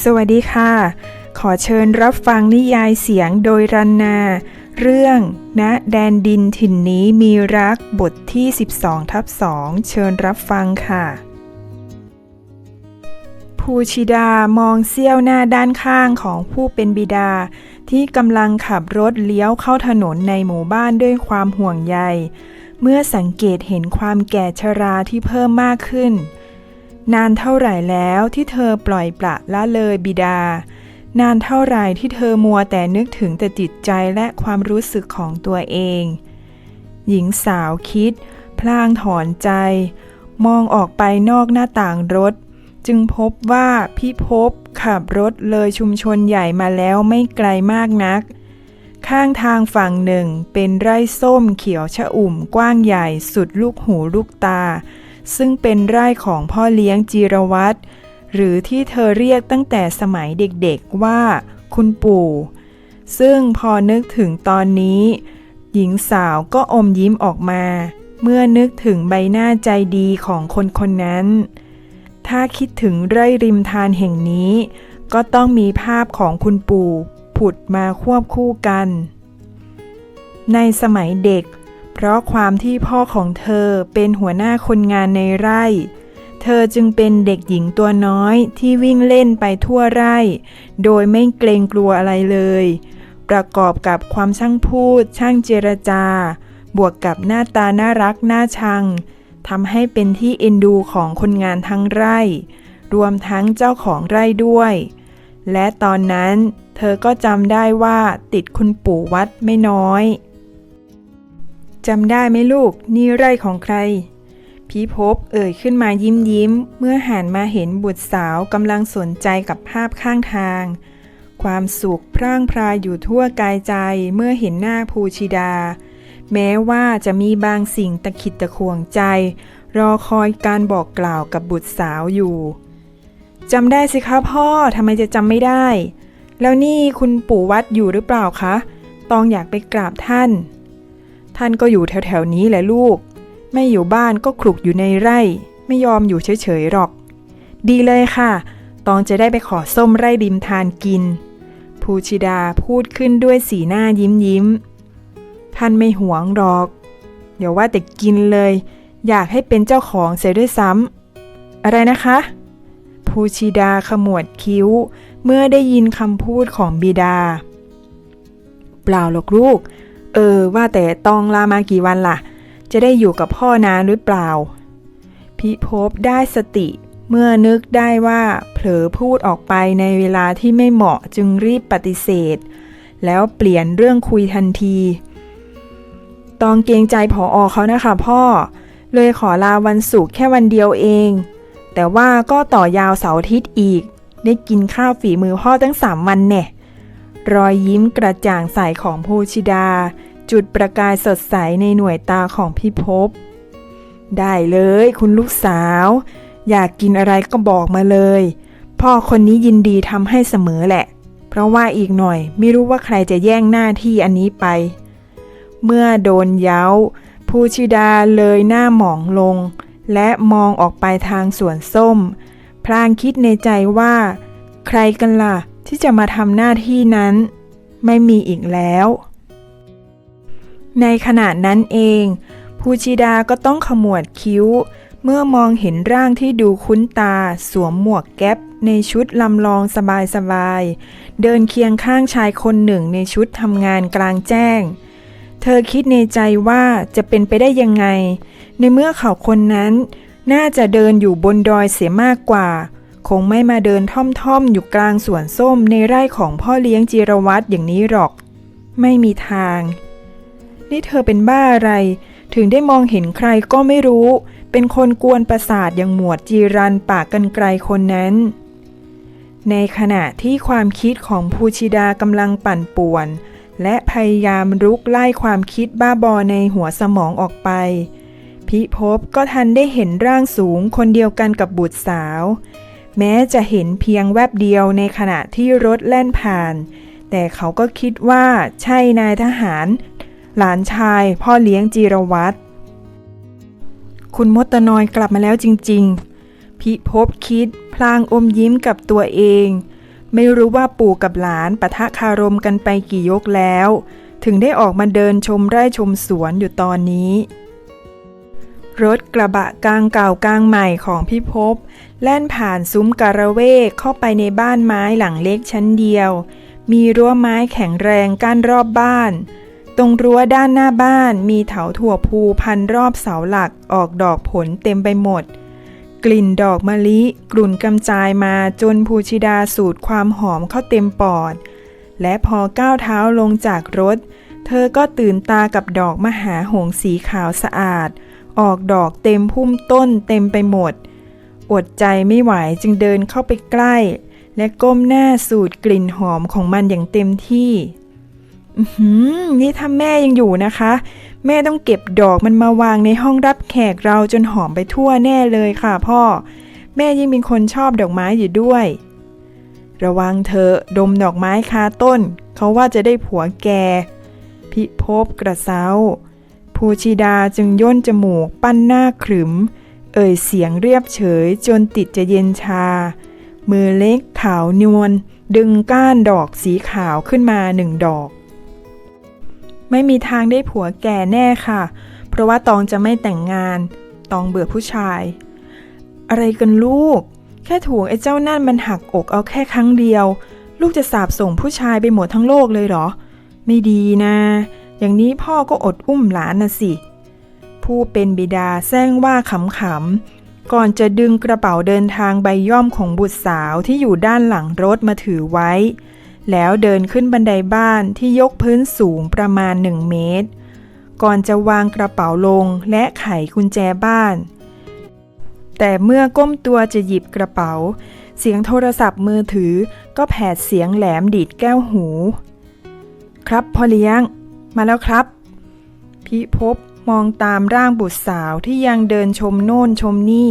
สวัสดีค่ะ ขอเชิญรับฟังนิยายเสียงโดยรันนา เรื่องณแดนดินถิ่นนี้มีรักบทที่ 12ทับ2เชิญรับฟังค่ะ ภูชิดามองเสี้ยวหน้าด้านข้างของผู้เป็นบิดา ที่กำลังขับรถเลี้ยวเข้าถนนในหมู่บ้านด้วยความห่วงใย เมื่อสังเกตเห็นความแก่ชราที่เพิ่มมากขึ้น นานเท่าไหร่แล้วที่เธอปล่อยปละละเลยบิดา นานเท่าไหร่ที่เธอมัวแต่นึกถึงแต่จิตใจและความรู้สึกของตัวเอง หญิงสาวคิด พลางถอนใจ มองออกไปนอกหน้าต่างรถ จึงพบว่าพี่พบขับรถเลยชุมชนใหญ่มาแล้วไม่ไกลมากนัก ข้างทางฝั่งหนึ่งเป็นไร่ส้มเขียวชะอุ่มกว้างใหญ่สุดลูกหูลูกตา ซึ่งเป็นไร่ของพ่อเลี้ยงจีรวัตรหรือที่เธอเรียกตั้งแต่สมัยเด็กๆว่า คุณปู่ ซึ่งพอนึกถึงตอนนี้ หญิงสาวก็อมยิ้มออกมา เมื่อนึกถึงใบหน้าใจดีของคนคนนั้น ถ้าคิดถึงไร่ริมทานแห่งนี้ ก็ต้องมีภาพของคุณปู่ผุดมาควบคู่กัน ในสมัยเด็ก เพราะความที่พ่อของเธอเป็นหัวหน้าคนงานในไร่ เธอจึงเป็นเด็กหญิงตัวน้อยที่วิ่งเล่นไปทั่วไร่ โดยไม่เกรงกลัวอะไรเลย ประกอบกับความช่างพูดช่างเจรจา บวกกับหน้าตาน่ารักน่าชังทำให้เป็นที่เอ็นดูของคนงานทั้งไร่ รวมทั้งเจ้าของไร่ด้วย และตอนนั้นเธอก็จำได้ว่าติดคุณปู่วัดไม่น้อย จำได้ไหมลูก นี่ไร่ของใคร พี่พบเอ่ยขึ้นมายิ้มยิ้ม เมื่อหันมาเห็นบุตรสาวกำลังสนใจกับภาพข้างทาง ความสุขพร่างพรายอยู่ทั่วกายใจเมื่อเห็นหน้าภูชิดา แม้ว่าจะมีบางสิ่งตะขิดตะขวงใจ รอคอยการบอกกล่าวกับบุตรสาวอยู่จำได้สิคะพ่อทำไมจะจำไม่ได้ แล้วนี่คุณปู่วัดอยู่หรือเปล่าคะ ตองอยากไปกราบท่าน ท่านก็อยู่แถวๆนี้แหละลูก ไม่อยู่บ้านก็คลุกอยู่ในไร่ ไม่ยอมอยู่เฉยๆหรอก ดีเลยค่ะ ตองจะได้ไปขอส้มไร่ริมทานกิน ภูชิดาพูดขึ้นด้วยสีหน้ายิ้มยิ้ม ท่านไม่หวงหรอก เดี๋ยวว่าแต่กินเลย อยากให้เป็นเจ้าของเสียด้วยซ้ำ อะไรนะคะ ภูชิดาขมวดคิ้ว เมื่อได้ยินคำพูดของบิดา เปล่าหรอกลูก เออ ว่าแต่ตองลามากี่วันล่ะ จะได้อยู่กับพ่อนานหรือเปล่า พิภพได้สติเมื่อนึกได้ว่าเผลอพูดออกไปในเวลาที่ไม่เหมาะจึงรีบปฏิเสธ แล้วเปลี่ยนเรื่องคุยทันที ตองเกรงใจผออเขานะคะพ่อ เลยขอลาวันศุกร์แค่วันเดียวเอง แต่ว่าก็ต่อยาวเสาร์อาทิตย์อีก ได้กินข้าวฝีมือพ่อตั้งสามวันแน่ รอยยิ้มกระจ่างใสของภูชิดา จุดประกายสดใสในหน่วยตาของพี่ภพได้เลยคุณลูกสาว อยากกินอะไรก็บอกมาเลย พ่อคนนี้ยินดีทำให้เสมอแหละ เพราะว่าอีกหน่อยไม่รู้ว่าใครจะแย่งหน้าที่อันนี้ไป เมื่อโดนเย้าภูชิดาเลยหน้าหมองลง และมองออกไปทางสวนส้ม พลางคิดในใจว่า ใครกันล่ะ ที่จะมาทำหน้าที่นั้น ไม่มีอีกแล้ว ในขณะนั้นเองภูชิดาก็ต้องขมวดคิ้ว เมื่อมองเห็นร่างที่ดูคุ้นตาสวมหมวกแก๊ปในชุดลำลองสบายๆ เดินเคียงข้างชายคนหนึ่งในชุดทำงานกลางแจ้ง เธอคิดในใจว่าจะเป็นไปได้ยังไง ในเมื่อเขาคนนั้น น่าจะเดินอยู่บนดอยเสียมากกว่า คงไม่มาเดินท่อมๆ อยู่กลางสวนส้มในไร่ของพ่อเลี้ยงจีรวัตรอย่างนี้หรอก ไม่มีทาง นี่เธอเป็นบ้าอะไร ถึงได้มองเห็นใครก็ไม่รู้ เป็นคนกวนประสาทอย่างหมวดจีรันปากกันไกลคนนั้น ในขณะที่ความคิดของภูชิดากำลังปั่นป่วน และพยายามรุกไล่ความคิดบ้าบอในหัวสมองออกไปพิภพก็ทันได้เห็นร่างสูงคนเดียวกันกับบุตรสาว แม้จะเห็นเพียงแวบเดียวในขณะที่รถแล่นผ่าน แต่เขาก็คิดว่าใช่นายทหาร หลานชายพ่อเลี้ยงจีรวัตรคุณมดตนอยกลับมาแล้วจริง ๆ พิภพคิดพลางอมยิ้มกับตัวเอง ไม่รู้ว่าปู่กับหลานปะทะคารมกันไปกี่ยกแล้ว ถึงได้ออกมาเดินชมไร่ชมสวนอยู่ตอนนี้ รถกระบะกลางเก่ากลางใหม่ของพี่พแล่นผ่านซุ้มการะเวกเข้าไปในบ้านไม้หลังเล็กชั้นเดียว มีรั้วไม้แข็งแรงกั้นรอบบ้าน ตรงรั้วด้านหน้าบ้านมีเถาถั่วพูพันรอบเสาหลักออกดอกผลเต็มไปหมด กลิ่นดอกมะลิกลุ่นกำจายมาจนภูชิดาสูดความหอมเข้าเต็มปอด และพอก้าวเท้าลงจากรถ เธอก็ตื่นตากับดอกมหาหงสีขาวสะอาด ออกดอกเต็มพุ่มต้นเต็มไปหมด อดใจไม่ไหวจึงเดินเข้าไปใกล้ และก้มหน้าสูดกลิ่นหอมของมันอย่างเต็มที่อือหือนี่ถ้าแม่ยังอยู่นะคะ แม่ต้องเก็บดอกมันมาวางในห้องรับแขกเราจนหอมไปทั่วแน่เลยค่ะพ่อ แม่ยิ่งเป็นคนชอบดอกไม้อยู่ด้วย ระวังเธอดมดอกไม้คาต้น เขาว่าจะได้ผัวแก พิภพกระเซ้า ภูชิดาจึงย่นจมูกปั้นหน้าขรึม เอ่ยเสียงเรียบเฉยจนติดจะเย็นชา มือเล็กขาวนวลดึงก้านดอกสีขาวขึ้นมาหนึ่งดอก ไม่มีทางได้ผัวแก่แน่ค่ะ เพราะว่าตองจะไม่แต่งงาน ตองเบื่อผู้ชาย อะไรกันลูก แค่ถูกไอ้เจ้านั่นมันหักอกเอาแค่ครั้งเดียว ลูกจะสาบส่งผู้ชายไปหมดทั้งโลกเลยเหรอ ไม่ดีนะ อย่างนี้พ่อก็อดอุ้มหลานนะสิ ผู้เป็นบิดาแซงว่าขำๆ ก่อนจะดึงกระเป๋าเดินทางใบย่อมของบุตรสาวที่อยู่ด้านหลังรถมาถือไว้ แล้วเดินขึ้นบันไดบ้านที่ยกพื้นสูงประมาณหนึ่งเมตร ก่อนจะวางกระเป๋าลงและไขกุญแจบ้าน แต่เมื่อก้มตัวจะหยิบกระเป๋า เสียงโทรศัพท์มือถือก็แผดเสียงแหลมดีดแก้วหู ครับพ่อเลี้ยง มาแล้วครับ พิภพมองตามร่างบุตรสาวที่ยังเดินชมโน่นชมนี่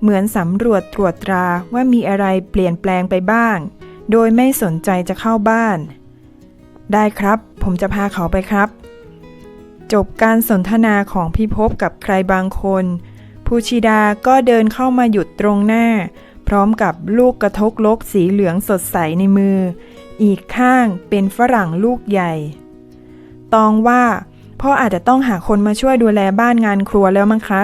เหมือนสำรวจตรวจตราว่ามีอะไรเปลี่ยนแปลงไปบ้าง โดยไม่สนใจจะเข้าบ้าน ได้ครับ ผมจะพาเขาไปครับ จบการสนทนาของพิภพกับใครบางคนภูชิดาก็เดินเข้ามาหยุดตรงหน้า พร้อมกับลูกกระทกลกสีเหลืองสดใสในมือ อีกข้างเป็นฝรั่งลูกใหญ่ ตองว่าพ่ออาจจะต้องหาคนมาช่วยดูแลบ้านงานครัวแล้วมั้งคะ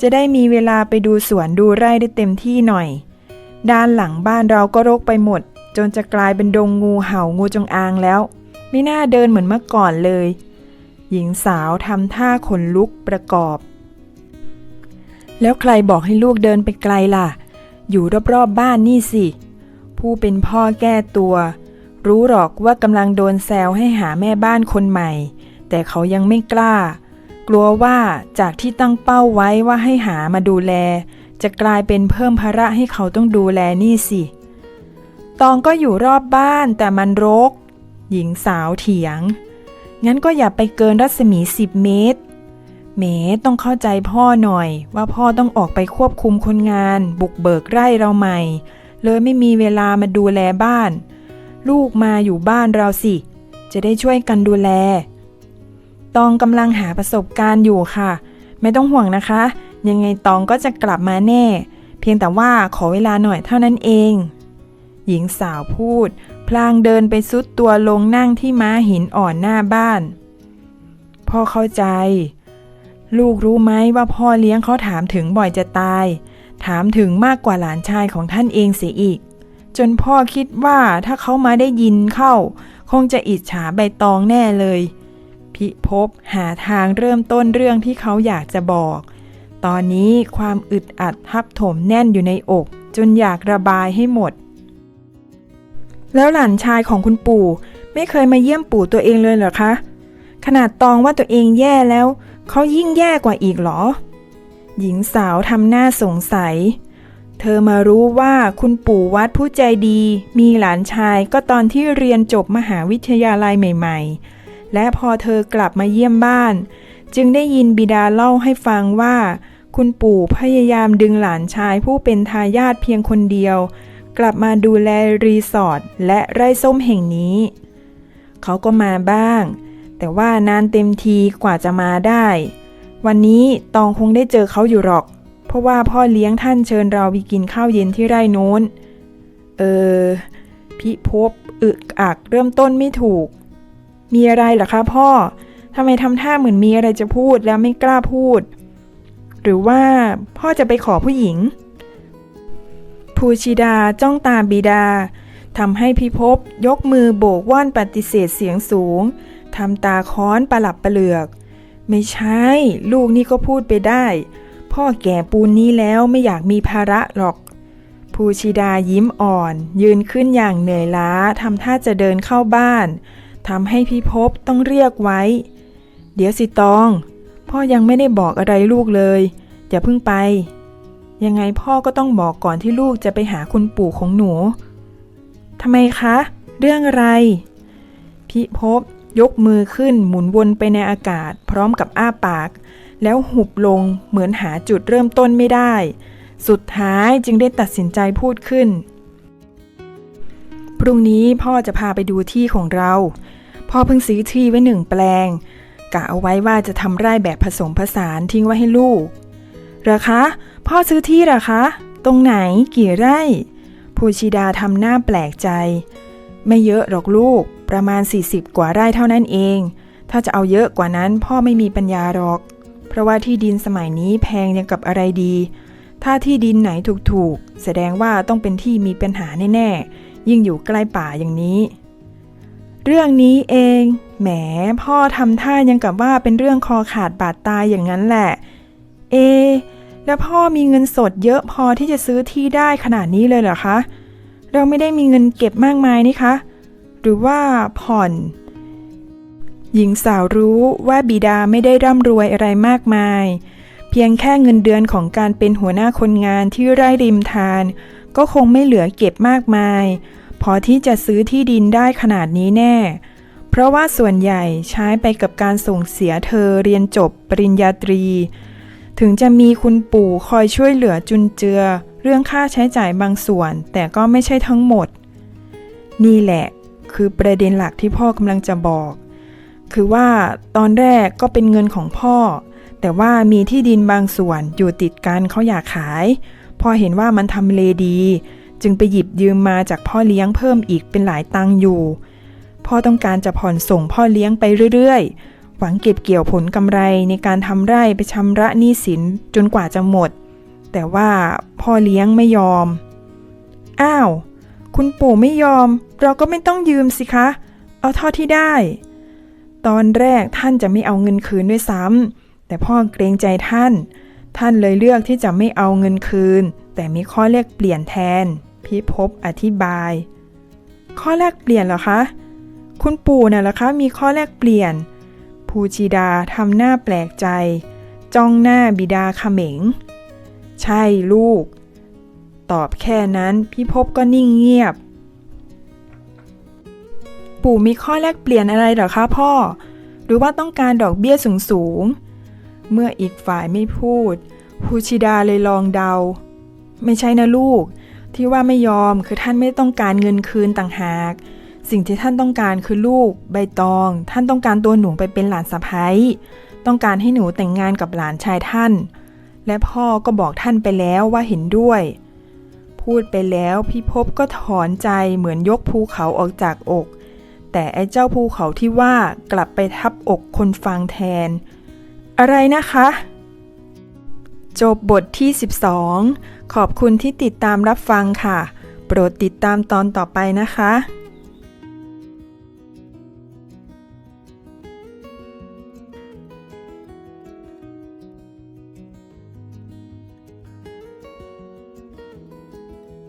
จะได้มีเวลาไปดูสวนดูไร่ได้เต็มที่หน่อย ด้านหลังบ้านเราก็รกไปหมด จนจะกลายเป็นดงงูเห่างูจงอางแล้ว ไม่น่าเดินเหมือนเมื่อก่อนเลย หญิงสาวทำท่าขนลุกประกอบ แล้วใครบอกให้ลูกเดินไปไกลล่ะ อยู่รอบๆบบ้านนี่สิ ผู้เป็นพ่อแก้ตัว รู้หรอกว่ากำลังโดนแซวให้หาแม่บ้านคนใหม่ แต่เขายังไม่กล้า กลัวว่าจากที่ตั้งเป้าไว้ว่าให้หามาดูแล จะกลายเป็นเพิ่มภาระให้เขาต้องดูแลนี่สิ ตองก็อยู่รอบบ้านแต่มันรก หญิงสาวเถียง งั้นก็อย่าไปเกินรัศมี 10 เมตรเมต้องเข้าใจพ่อหน่อย ว่าพ่อต้องออกไปควบคุมคนงาน บุกเบิกไร่เราใหม่ เลยไม่มีเวลามาดูแลบ้าน ลูกมาอยู่บ้านเราสิ จะได้ช่วยกันดูแล ตองกำลังหาประสบการณ์อยู่ค่ะ ไม่ต้องห่วงนะคะ ยังไงตองก็จะกลับมาแน่ เพียงแต่ว่าขอเวลาหน่อยเท่านั้นเอง หญิงสาวพูด พลางเดินไปซุดตัวลงนั่งที่ม้าหินอ่อนหน้าบ้าน พ่อเข้าใจ ลูกรู้ไหมว่าพ่อเลี้ยงเขาถามถึงบ่อยจะตาย ถามถึงมากกว่าหลานชายของท่านเองเสียอีก จนพ่อคิดว่าถ้าเขามาได้ยินเข้า คงจะอิจฉาใบตองแน่เลย พิภพหาทางเริ่มต้นเรื่องที่เขาอยากจะบอก ตอนนี้ความอึดอัดทับถมแน่นอยู่ในอก จนอยากระบายให้หมด แล้วหลานชายของคุณปู่ ไม่เคยมาเยี่ยมปู่ตัวเองเลยเหรอคะ ขนาดตองว่าตัวเองแย่แล้ว เขายิ่งแย่กว่าอีกเหรอ หญิงสาวทำหน้าสงสัย เธอมารู้ว่าคุณปู่วัดผู้ใจดี มีหลานชายก็ตอนที่เรียนจบมหาวิทยาลัยใหม่ ๆ และพอเธอกลับมาเยี่ยมบ้าน จึงได้ยินบิดาเล่าให้ฟังว่า คุณปู่พยายามดึงหลานชายผู้เป็นทายาทเพียงคนเดียว กลับมาดูแลรีสอร์ทและไร่ส้มแห่งนี้ เขาก็มาบ้าง แต่ว่านานเต็มทีกว่าจะมาได้ วันนี้ตองคงได้เจอเขาอยู่หรอก เพราะว่าพ่อเลี้ยงท่านเชิญเราไปกินข้าวเย็นที่ไร่โน้น เออพพี่พบอึกอักเริ่มต้นไม่ถูก มีอะไรเหรอคะพ่อทำไมทำท่าเหมือนมีอะไรจะพูดแล้วไม่กล้าพูด หรือว่าพ่อจะไปขอผู้หญิง ภูชิดาจ้องตาบิดาทำให้พี่พยกมือโบกว่อนปฏิเสธเสียงสูงทำตาค้อนประหลับประเหลือก ไม่ใช่ ลูกนี่ก็พูดไปได้ พ่อแก่ปูนนี้แล้วไม่อยากมีภาระหรอก ภูชิดายิ้มอ่อน ยืนขึ้นอย่างเหนื่อยล้าทำท่าจะเดินเข้าบ้านทำให้พี่พบต้องเรียกไว้ เดี๋ยวสิตอง พ่อยังไม่ได้บอกอะไรลูกเลย อย่าเพิ่งไป ยังไงพ่อก็ต้องบอกก่อนที่ลูกจะไปหาคุณปู่ของหนูทำไมคะ เรื่องอะไร พี่พบยกมือขึ้นหมุนวนไปในอากาศ พร้อมกับอ้าปาก แล้วหุบลงเหมือนหาจุดเริ่มต้นไม่ได้ สุดท้ายจึงได้ตัดสินใจพูดขึ้น พรุ่งนี้พ่อจะพาไปดูที่ของเรา พ่อเพิ่งซื้อที่ไว้หนึ่งแปลง กะเอาไว้ว่าจะทำไร่แบบผสมผสานทิ้งไว้ให้ลูกเหรอคะ พ่อซื้อที่หรอคะ ตรงไหนกี่ไร่ภูชิดาทำหน้าแปลกใจ ไม่เยอะหรอกลูกประมาณ 40 กว่าไร่เท่านั้นเอง ถ้าจะเอาเยอะกว่านั้นพ่อไม่มีปัญญาหรอก เพราะว่าที่ดินสมัยนี้แพงยังกับอะไรดี ถ้าที่ดินไหนถูกๆ แสดงว่าต้องเป็นที่มีปัญหาแน่ๆ ยิ่งอยู่ใกล้ป่าอย่างนี้ เรื่องนี้เอง แหม พ่อทำท่ายังกับว่าเป็นเรื่องคอขาดบาดตายอย่างนั้นแหละ เอ แล้วพ่อมีเงินสดเยอะพอที่จะซื้อที่ได้ขนาดนี้เลยเหรอคะ เราไม่ได้มีเงินเก็บมากมายนี่คะ หรือว่าผ่อน หญิงสาวรู้ว่าบิดาไม่ได้ร่ำรวยอะไรมากมาย เพียงแค่เงินเดือนของการเป็นหัวหน้าคนงานที่ไร่ริมทาน ก็คงไม่เหลือเก็บมากมาย พอที่จะซื้อที่ดินได้ขนาดนี้แน่ เพราะว่าส่วนใหญ่ใช้ไปกับการส่งเสียเธอเรียนจบปริญญาตรี ถึงจะมีคุณปู่คอยช่วยเหลือจุนเจือ เรื่องค่าใช้จ่ายบางส่วน แต่ก็ไม่ใช่ทั้งหมด นี่แหละ คือประเด็นหลักที่พ่อกำลังจะบอก คือว่าตอนแรกก็เป็นเงินของพ่อ แต่ว่ามีที่ดินบางส่วนอยู่ติดกันเขาอยากขาย พอเห็นว่ามันทำเลดี จึงไปหยิบยืมมาจากพ่อเลี้ยงเพิ่มอีกเป็นหลายตังค์อยู่ พ่อต้องการจะผ่อนส่งพ่อเลี้ยงไปเรื่อยๆ หวังเก็บเกี่ยวผลกำไรในการทำไร่ไปชำระหนี้สินจนกว่าจะหมด แต่ว่าพ่อเลี้ยงไม่ยอม อ้าว คุณปู่ไม่ยอม เราก็ไม่ต้องยืมสิคะ เอาเท่าที่ได้ ตอนแรกท่านจะไม่เอาเงินคืนด้วยซ้ำแต่พ่อเกรงใจท่าน ท่านเลยเลือกที่จะไม่เอาเงินคืน แต่มีข้อแลกเปลี่ยนแทน พิภพอธิบาย ข้อแลกเปลี่ยนเหรอคะ คุณปู่น่ะเหรอคะ มีข้อแลกเปลี่ยน ภูชิดาทำหน้าแปลกใจ จ้องหน้าบิดาเขมง ใช่ลูก ตอบแค่นั้นพี่พบก็นิ่งเงียบ ปู่มีข้อแลกเปลี่ยนอะไรหรอคะพ่อ หรือว่าต้องการดอกเบี้ยสูงสูงๆเมื่ออีกฝ่ายไม่พูดภูชิดาเลยลองเดา ไม่ใช่นะลูก ที่ว่าไม่ยอมคือท่านไม่ต้องการเงินคืนต่างหาก สิ่งที่ท่านต้องการคือลูก ใบตอง ท่านต้องการตัวหนูไปเป็นหลานสะใภ้ต้องการให้หนูแต่งงานกับหลานชายท่าน และพ่อก็บอกท่านไปแล้วว่าเห็นด้วย พูดไปแล้วพี่พบก็ถอนใจเหมือนยกภูเขาออกจากอก แต่ไอ้เจ้าภูเขาที่ว่ากลับไปทับอกคนฟังแทน อะไรนะคะ จบบทที่ 12 ขอบคุณที่ติดตามรับฟังค่ะ โปรดติดตามตอนต่อไปนะคะ